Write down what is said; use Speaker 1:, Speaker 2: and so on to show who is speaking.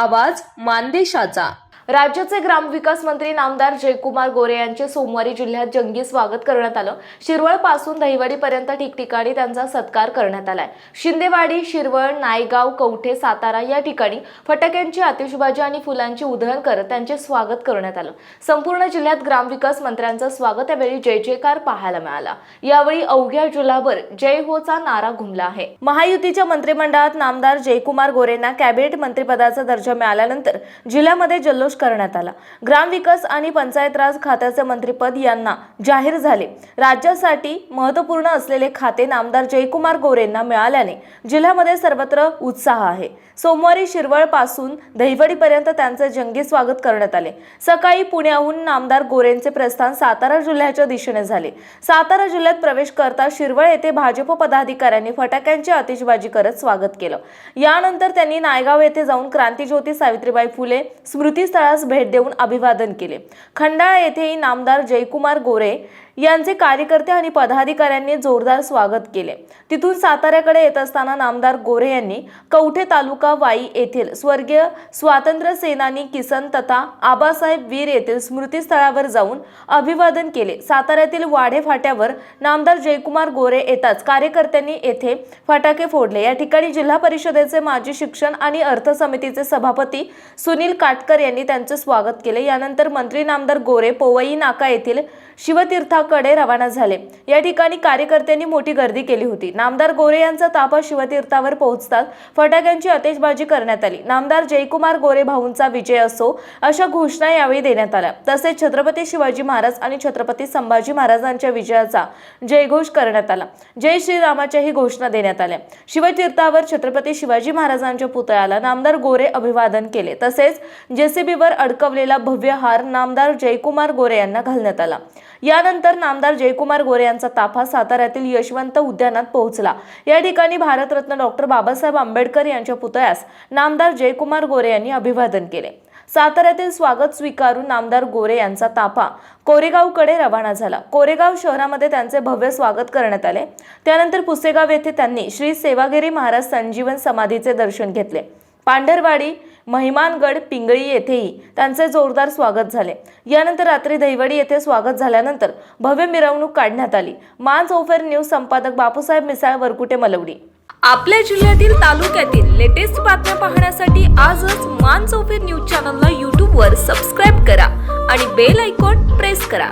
Speaker 1: आवाज मानदेशाचा. राज्याचे ग्रामविकास मंत्री नामदार जयकुमार गोरे यांचे सोमवारी जिल्ह्यात जंगी स्वागत करण्यात आलं. शिरवळपासून दहिवडीपर्यंत ठिकठिकाणी त्यांचा सत्कार करण्यात आलाय. शिंदेवाडी शिरवळ नायगाव कवठे सातारा या ठिकाणी फटाक्यांची आतिषबाजी आणि फुलांची उधळण करत त्यांचे स्वागत करण्यात आलं. संपूर्ण जिल्ह्यात ग्रामविकास मंत्र्यांचं स्वागत यावेळी जय जयकार पाहायला मिळाला. यावेळी अवघ्या जिल्हाभर जय होचा नारा घुमला आहे. महायुतीच्या मंत्रिमंडळात नामदार जयकुमार गोरेंना कॅबिनेट मंत्रिपदाचा दर्जा मिळाल्यानंतर जिल्ह्यामध्ये जल्लोष करण्यात आला. ग्रामविकास आणि पंचायत राज खात्याचे मंत्रीपद यांना जाहीर झाले. राज्यासाठी महत्त्वपूर्ण असलेले खाते नामदार जयकुमार गोरेंना मिळाल्याने जिल्ह्यामध्ये सर्वत्र उत्साह आहे. सोमवारी शिरवळपासून दहिवडीपर्यंत त्यांचे जंगी स्वागत करण्यात आले. सकाळी पुण्याहून नामदार गोरेंचे प्रस्थान सातारा जिल्ह्याच्या दिशेने झाले. सातारा जिल्ह्यात प्रवेश करता शिरवळ येथे भाजप पदाधिकाऱ्यांनी फटाक्यांची आतिषबाजी करत स्वागत केलं. यानंतर त्यांनी नायगाव येथे जाऊन क्रांतीज्योती सावित्रीबाई फुले स्मृतीस्थळा स्मृतीस्थळास भेट देऊन अभिवादन केले. खंडाळा येथेही नामदार जयकुमार गोरे यांचे कार्यकर्ते आणि पदाधिकाऱ्यांनी जोरदार स्वागत केले. तिथून साताऱ्याकडे येत असताना नामदार गोरे यांनी कवठे तालुका वाई येथील स्वर्गीय स्वातंत्र्य सेनानी किसन तथा आबासाहेब वीर येथील स्मृतीस्थळावर जाऊन अभिवादन केले. साताऱ्यातील वाढे फाट्यावर नामदार जयकुमार गोरे येताच कार्यकर्त्यांनी येथे फटाके फोडले. या ठिकाणी जिल्हा परिषदेचे माजी शिक्षण आणि अर्थ समितीचे सभापती सुनील काटकर यांनी त्यांचे स्वागत केले. यानंतर मंत्री नामदार गोरे पोवई नाका येथील शिवतीर्थाकडे रवाना झाले. या ठिकाणी कार्यकर्त्यांनी मोठी गर्दी केली होती. नामदार गोरे यांचा ताफा शिवतीर्थावर पोहोचताच फटाक्यांची आतिषबाजी करण्यात आली. नामदार जयकुमार गोरे भाऊंचा विजय असो अशा घोषणा यावेळी देण्यात आल्या. तसेच छत्रपती शिवाजी महाराज आणि छत्रपती संभाजी महाराजांच्या विजयाचा जयघोष करण्यात आला. जय श्रीरामाच्याही घोषणा देण्यात आल्या. शिवतीर्थावर छत्रपती शिवाजी महाराजांच्या पुतळ्याला नामदार गोरे अभिवादन केले. तसेच जेसीबीवर अडकवलेला भव्य हार नामदार जयकुमार गोरे यांना घालण्यात आला. यानंतर नामदार जयकुमार गोरे यांचा ताफा साताऱ्यातील यशवंत उद्यानात पोहोचला. या ठिकाणी भारतरत्न डॉक्टर बाबासाहेब आंबेडकर यांच्या पुतळ्यास नामदार जयकुमार गोरे यांनी अभिवादन केले. साताऱ्यातील स्वागत स्वीकारून नामदार गोरे यांचा ताफा कोरेगावकडे रवाना झाला. कोरेगाव शहरामध्ये त्यांचे भव्य स्वागत करण्यात आले. त्यानंतर पुसेगाव येथे त्यांनी श्री सेवागिरी महाराज संजीवन समाधीचे दर्शन घेतले. पांढरवाडी महिमानगड पिंगळी येथेही त्यांचे जोरदार स्वागत झाले. यानंतर रात्री दहिवडी येथे स्वागत झाल्यानंतर भव्य मिरवणूक काढण्यात आली. मांस ओफेर न्यूज संपादक बापूसाहेब मिसाळ वरकुटे मलवडी.
Speaker 2: आपल्या जिल्ह्यातील तालुक्यातील लेटेस्ट बातम्या पाहण्यासाठी आजच मान चौफेर न्यूज चॅनलला यूट्यूबवर सबस्क्राईब करा आणि बेल आयकॉन प्रेस करा.